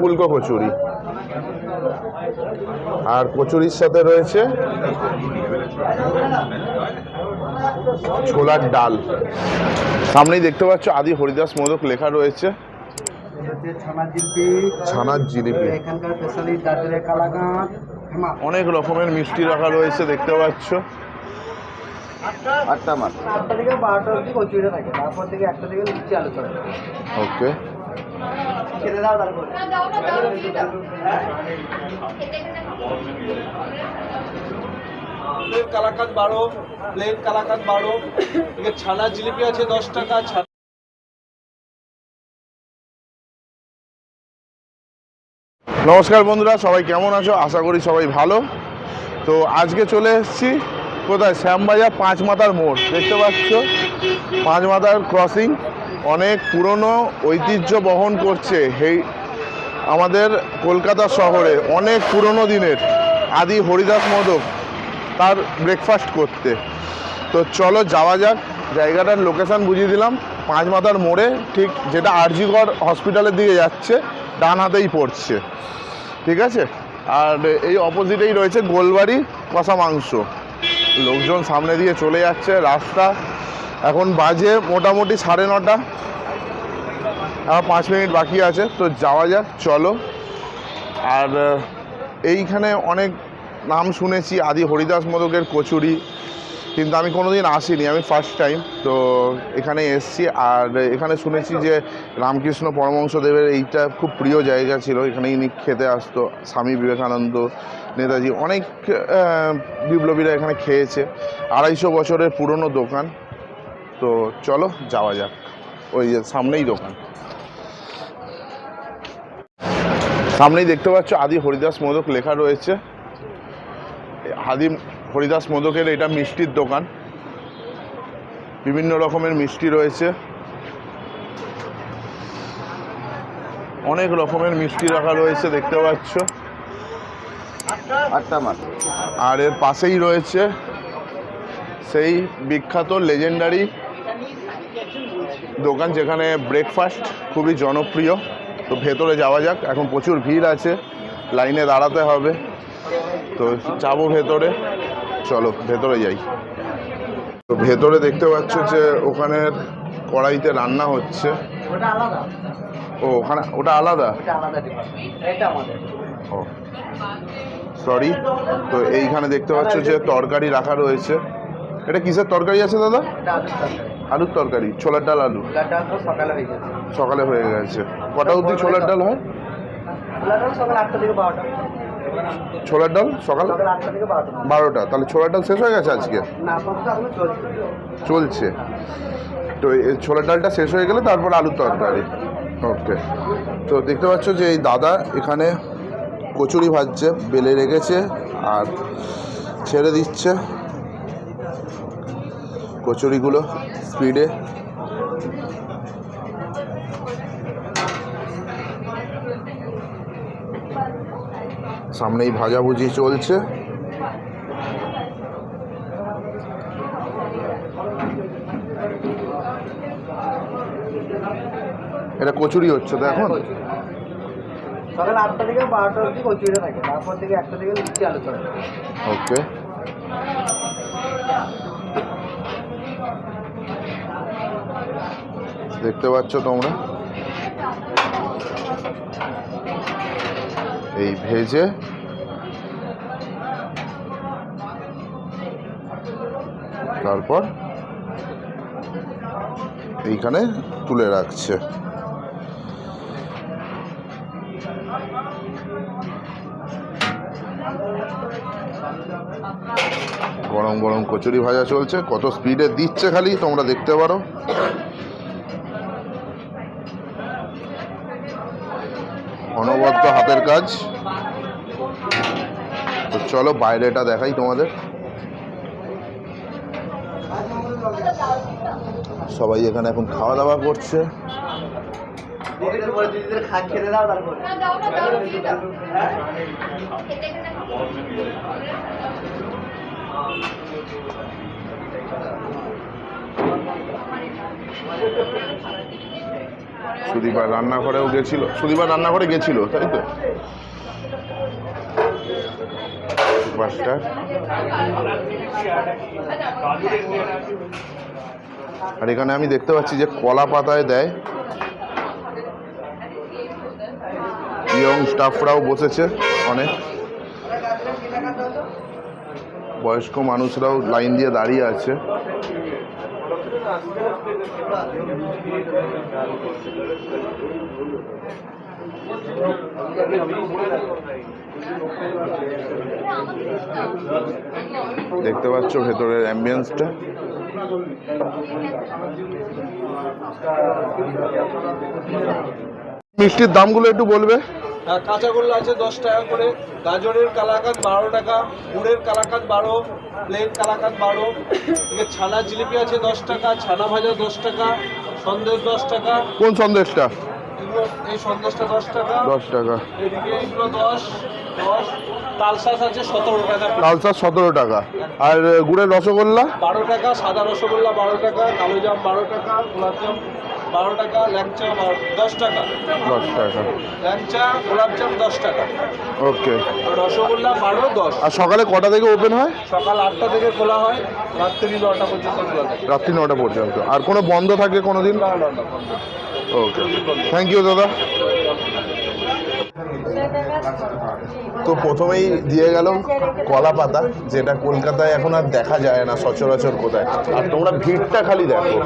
ফুলকো কচুরি। আর কচুরির সাথে রয়েছে ছোলার ডাল। সামনেই দেখতে পাচ্ছ আদি হরিদাস মোদক লেখা রয়েছে। ছানার জিলিপি। অনেক রকমের মিষ্টি রাখা রয়েছে দেখতে পাচ্ছ। আটটা মাছ আটটা থেকে বারোটা অবধি কচুরিটা থাকে তারপর থেকে একটা থেকে লুচি আলু ওকে। খেতে দাও তারপর। প্লেন কালাকাত বারো প্লেন কালাকাত বারো। ছানা জিলিপি আছে দশ টাকা ছানা নমস্কার বন্ধুরা সবাই কেমন আছো? আশা করি সবাই ভালো। তো আজকে চলে এসেছি কোথায়? শ্যামবাজার পাঁচ মাথার মোড়। দেখতে পাচ্ছ? পাঁচ মাথার ক্রসিং অনেক পুরনো ঐতিহ্য বহন করছে এই আমাদের কলকাতা শহরে অনেক পুরনো দিনের আদি হরিদাস মদক তার ব্রেকফাস্ট করতে। তো চলো যাওয়া যাক, জায়গাটার লোকেশান বুঝিয়ে দিলাম, পাঁচ মাথার মোড়ে ঠিক যেটা আরজিগড় হসপিটালের দিকে যাচ্ছে, ডান হাতেই পড়ছে। ঠিক আছে? আর এই অপোজিটেই রয়েছে গোলবাড়ি কষা মাংস। লোকজন সামনে দিয়ে চলে যাচ্ছে, রাস্তা এখন বাজে মোটামুটি সাড়ে নটা। আর পাঁচ মিনিট বাকি আছে, তো যাওয়া যাক, চলো। আর এইখানে অনেক নাম শুনেছি, আদি হরিদাস মোদকের কচুরি, কিন্তু আমি কোনো দিন আসিনি, আমি ফার্স্ট টাইম তো এখানে এসছি। আর এখানে শুনেছি যে রামকৃষ্ণ পরমহংসদেবের এইটা খুব প্রিয় জায়গা ছিল এখানে ইনি খেতে আসতো, স্বামী বিবেকানন্দ, নেতাজি, অনেক বিপ্লবীরা এখানে খেয়েছে। আড়াইশো বছরের পুরনো দোকান তো চলো যাওয়া যাক। ওই যে সামনেই দোকান। সামনেই দেখতে পাচ্ছ আদি হরিদাস মোদক লেখা রয়েছে। আদি হরিদাস মোদকের এটা মিষ্টির দোকান। বিভিন্ন রকমের মিষ্টি রয়েছে। অনেক রকমের মিষ্টি রাখা রয়েছে দেখতে পাচ্ছ। আর এর পাশেই রয়েছে সেই বিখ্যাত লেজেন্ডারি দোকান যেখানে ব্রেকফাস্ট খুবই জনপ্রিয়। তো ভেতরে যাওয়া যাক, এখন প্রচুর ভিড় আছে, লাইনে দাঁড়াতে হবে। তো যাব ভেতরে, চলো ভেতরে যাই। তো ভেতরে দেখতে পাচ্ছ যে ওখানের কড়াইতে রান্না হচ্ছে। ও, ওখানে, ওটা আলাদা? ও সরি তো এইখানে দেখতে পাচ্ছ যে তরকারি রাখা রয়েছে। এটা কিসের তরকারি আছে দাদা? আলুর তরকারি ছোলার ডাল আলু? তো সকালে হয়ে সকালে হয়ে গেছে। কটা অবধি ছোলার ডাল হয়? ওটা সকাল আটটা থেকে বারোটা। ছোলার ডাল সকাল বারোটা। তাহলে ছোলার ডাল শেষ হয়ে গেছে আজকে? চলছে। তো এই ছোলার ডালটা শেষ হয়ে গেলে তারপর আলুর তরকারি। ওকে। তো দেখতে পাচ্ছ যে এই দাদা এখানে কচুরি ভাজছে বেলে রেখেছে আর ছেড়ে দিচ্ছে কচুরিগুলো। স্পিডে সামনেই ভাজাভুজি চলছে। এটা কচুরি হচ্ছে তো এখন? সকাল আটটা থেকে বারোটা অবধি কচুরিটা থাকে। তারপর থেকে একটা থেকে লুচি আলু চলে ওকে। দেখতে পাচ্ছ তোমরা? এই ভেজে তারপর এইখানে তুলে রাখছে। গরম গরম কচুরি ভাজা চলছে। কত স্পিডে দিচ্ছে খালি তোমরা দেখতে পারো। অনবদ্য হাতের কাজ। তো চলো বাইরেটা দেখাই তোমাদের। সবাই এখানে এখন খাওয়া দাওয়া করছে। সুদীপার রান্নাঘরেও গেছিল। সুদীপার রান্নাঘরে গেছিল, তাই তো? আর এখানে আমি দেখতে পাচ্ছি যে কলা পাতায় দেয়। ইয়ং স্টাফরাও বসেছে অনেক। বয়স্ক মানুষরাও লাইন দিয়ে দাঁড়িয়ে আছে। দেখতে পাচ্ছ ভেতরের অ্যাম্বিয়েন্সটা মিষ্টির দামগুলো একটু বলবে। কাঁচাগোল্লা আছে দশ টাকা করে। গাজরের কালাকাঁদ বারো টাকা গুড়ের কালাকাঁদ বারো প্লেন কালাকাঁদ বারো। ছানা জিলিপি আছে দশ টাকা ছানা ভাজা দশ টাকা সন্দেশ দশ টাকা। কোন সন্দেশটা? এই সন্দেশটা দশ টাকা। দশ টাকা। এদিকে এগুলো দশ দশ। আছে সতেরো টাকা। সতেরো টাকা। আর গুড়ের রসগোল্লা? বারো টাকা সাদা রসগোল্লা বারো টাকা কালো জাম বারো টাকা গোলাপজাম বারো টাকা ল্যাংচা দশ টাকা। দশ টাকা। ল্যাংচা গোলাপজাম দশ টাকা। ওকে। রসগোল্লা বারো দশ। আর সকালে কটা থেকে ওপেন হয়? সকাল আটটা থেকে খোলা হয় রাত্রি নটা পর্যন্ত খোলা থাকে। রাত্রি নটা পর্যন্ত। আর কোনো বন্ধ থাকে কোনো দিন না না না বন্ধ। ওকে। থ্যাংক ইউ দাদা তো প্রথমেই দিয়ে গেল কলা পাতা, যেটা কলকাতায় এখন আর দেখা যায় না সচরাচর কোথায়। আর তোমরা ভিড়টা খালি দেখো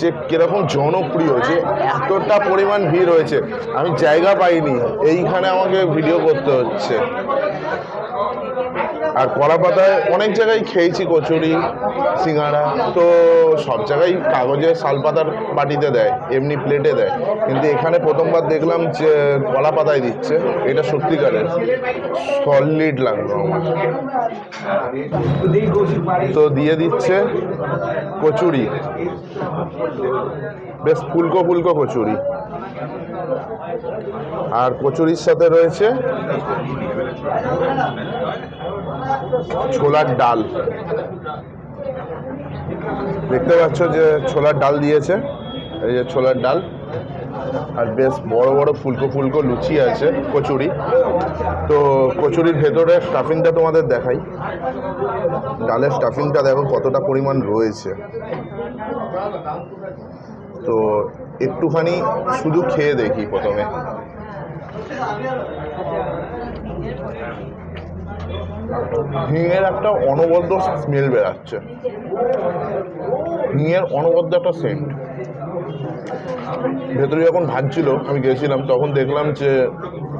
যে কীরকম জনপ্রিয়, যে এতটা পরিমাণ ভিড় হয়েছে। আমি জায়গা পাইনি, এইখানে আমাকে ভিডিও করতে হচ্ছে। আর কলা পাতায় অনেক জায়গায় খেয়েছি, কচুরি সিঙ্গাড়া তো সব জায়গায় কাগজের শালপাতার বাটিতে দেয়, এমনি প্লেটে দেয়। কিন্তু এখানে প্রথমবার দেখলাম যে কলা পাতায় দিচ্ছে, এটা সত্যিকারের। সলিড লাগল আমার। তো দিয়ে দিচ্ছে কচুরি। বেশ ফুলকো ফুলকো কচুরি। আর কচুরির সাথে রয়েছে ছোলার ডাল। দেখতে পাচ্ছ যে ছোলার ডাল দিয়েছে। এই যে ছোলার ডাল। আর বেশ বড় বড় ফুলকো ফুলকো লুচি আছে, কচুরি। তো কচুরির ভেতরে স্টাফিংটা তোমাদের দেখাই। ডালের স্টাফিংটা দেখো কতটা পরিমাণ রয়েছে। তো একটুখানি শুধু খেয়ে দেখি প্রথমে। হিঙের একটা অনবদ্য স্মেল বেরাচ্ছে। হিঙের অনবদ্য একটা সেন্ট ভেতরে যখন ভাজছিল, আমি গেছিলাম, তখন দেখলাম যে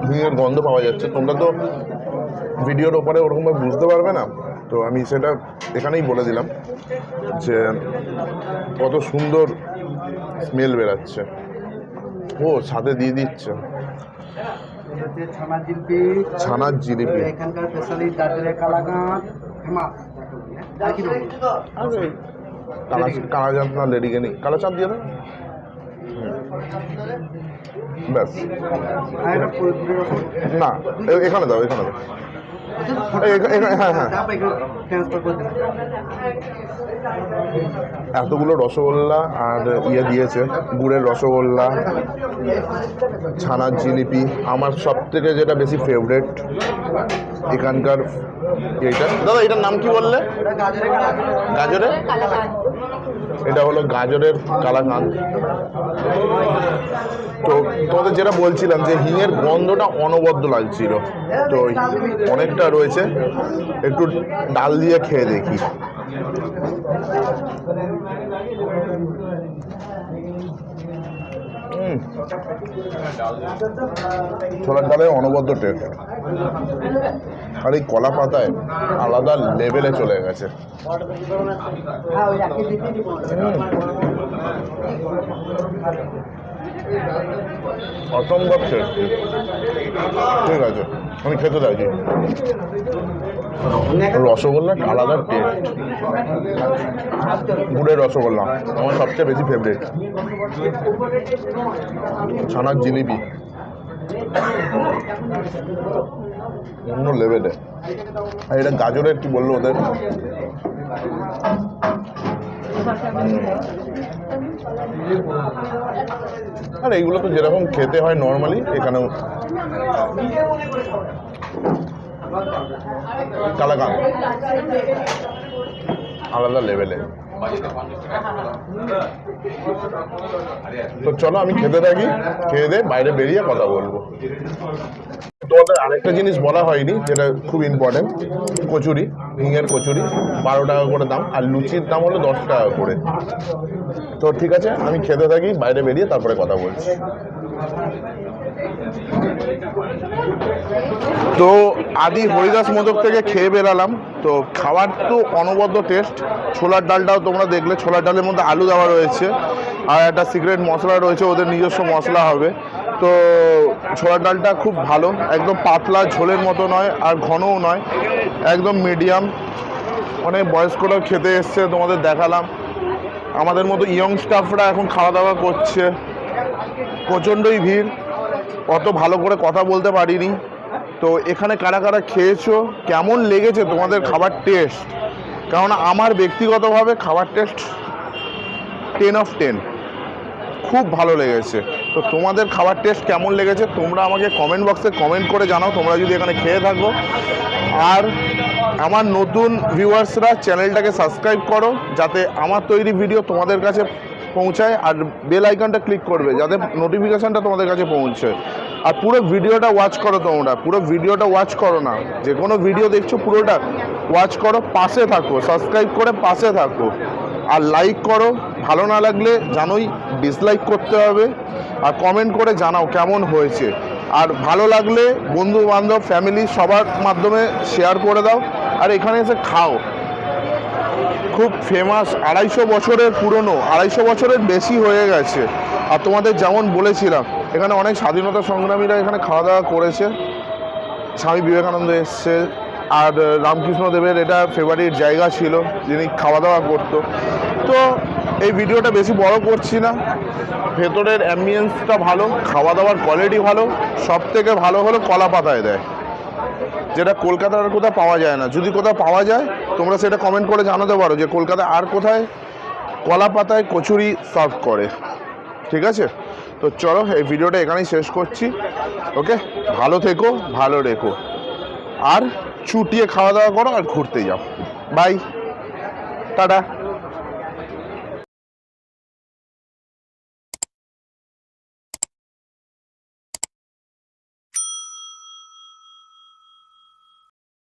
হিঙের গন্ধ পাওয়া যাচ্ছে। তোমরা তো ভিডিওর ওপরে ওরকমভাবে বুঝতে পারবে না। তো আমি সেটা এখানেই বলে দিলাম যে কত সুন্দর স্মেল বেরাচ্ছে। ও সাথে দিয়ে দিচ্ছে। হচ্ছে ছানার জিলিপি ছানার জিলিপি। এখানকার স্পেশালি দার্জিলিং কালাকাঁদ ফেমাস না দিয়ে ব্যাস। না এখানে দাও এখানে দাও। এতগুলো রসগোল্লা আর ইয়ে দিয়েছে, গুড়ের রসগোল্লা, ছানার জিলিপি, আমার সব থেকে যেটা বেশি ফেভারেট এখানকার এইটা। দাদা এটার নাম কি বললে? গাজরের এটা হলো গাজরের কালাকাঁদ। তো তোমাদের যেটা বলছিলাম যে হিঙের গন্ধটা অনবদ্য লাগছিল তো অনেকটা রয়েছে। একটু ডাল দিয়ে খেয়ে দেখি। ছোলার ডালের অনবদ্য টেস্ট আর এই কলা পাতায় আলাদা লেভেলে চলে গেছে। অসম্ভব ঠিক আছে, আমি খেতে চাইছি রসগোল্লার আলাদা টেস্ট গুড়ের রসগোল্লা, আমার সবচেয়ে বেশি ফেভারিট ছানার জিলিপি। অন্য লেভেলে আর এটা গাজরের কি বলল ওদের? আর এইগুলো তো যেরকম খেতে হয় নর্মালি এখানেও। কালাকান আলাদা লেভেলে তো চলো, আমি খেতে থাকি, খেয়ে দিয়ে বাইরে বেরিয়ে কথা বলব। তোমাদের আরেকটা জিনিস বলা হয়নি, যেটা খুব ইম্পর্টেন্ট কচুরি, হিঙের কচুরি, বারো টাকা করে দাম, আর লুচির দাম হলো দশ টাকা করে। তো ঠিক আছে, আমি খেতে থাকি, বাইরে বেরিয়ে তারপরে কথা বলছি। তো আদি হরিদাস মোদক থেকে খেয়ে বেরালাম। তো খাওয়ার তো অনবদ্য টেস্ট ছোলার ডালটাও তোমরা দেখলে, ছোলার ডালের মধ্যে আলু দেওয়া রয়েছে। আর একটা সিক্রেট মশলা রয়েছে, ওদের নিজস্ব মশলা হবে। তো ছোলার ডালটা খুব ভালো, একদম পাতলা ঝোলের মতো নয়, আর ঘনও নয়, একদম মিডিয়াম অনেক বয়স্করা খেতে এসছে, তোমাদের দেখালাম। আমাদের মতো ইয়ং স্টাফরা এখন খাওয়া দাওয়া করছে। প্রচণ্ডই ভিড়। অত ভালো করে কথা বলতে পারিনি। তো এখানে কারা কারা খেয়েছো? কেমন লেগেছে তোমাদের খাবার টেস্ট কারণ আমার ব্যক্তিগতভাবে খাবার টেস্ট টেন অফ টেন খুব ভালো লেগেছে। তো তোমাদের খাবার টেস্ট কেমন লেগেছে তোমরা আমাকে কমেন্ট বক্সে কমেন্ট করে জানাও, তোমরা যদি এখানে খেয়ে থাকো। আর আমার নতুন ভিউয়ার্সরা চ্যানেলটাকে সাবস্ক্রাইব করো, যাতে আমার তৈরি ভিডিও তোমাদের কাছে পৌঁছায় আর বেল আইকনটা ক্লিক করবে যাতে নোটিফিকেশানটা তোমাদের কাছে পৌঁছায় আর পুরো ভিডিওটা ওয়াচ করো তোমরা। পুরো ভিডিওটা ওয়াচ করো না। যে কোনো ভিডিও দেখছ পুরোটা ওয়াচ করো, পাশে থাকো। সাবস্ক্রাইব করে পাশে থাকো। আর লাইক করো। ভালো না লাগলে জানোই ডিসলাইক করতে হবে। আর কমেন্ট করে জানাও কেমন হয়েছে। আর ভালো লাগলে বন্ধু বান্ধব ফ্যামিলি সবার মাধ্যমে শেয়ার করে দাও। আর এখানে এসে খাও। খুব ফেমাস আড়াইশো বছরের পুরনো, আড়াইশো বছরের বেশি হয়ে গেছে। আর তোমাদের যেমন বলেছিলাম, এখানে অনেক স্বাধীনতা সংগ্রামীরা এখানে খাওয়া দাওয়া করেছে। স্বামী বিবেকানন্দ এসছে, আর রামকৃষ্ণ দেবের এটা ফেভারিট জায়গা ছিল, যিনি খাওয়া দাওয়া করতো। তো এই ভিডিওটা বেশি বড় করছি না। ভেতরের অ্যাম্বিয়েন্সটা ভালো, খাওয়া দাওয়ার কোয়ালিটি ভালো সব থেকে ভালো হলো কলা পাতায় দেয়। যেটা কলকাতার আর কোথাও পাওয়া যায় না। যদি কোথাও পাওয়া যায়, তোমরা সেটা কমেন্ট করে জানাতে পারো যে কলকাতায় আর কোথায় কলা পাতায় কচুরি সার্ভ করে। ঠিক আছে? তো চলো, এই ভিডিওটা এখানেই শেষ করছি। ওকে ভালো থেকো, ভালো রেখো। আর ছুটিয়ে খাওয়া দাওয়া করো আর ঘুরতে যাও। Bye tata.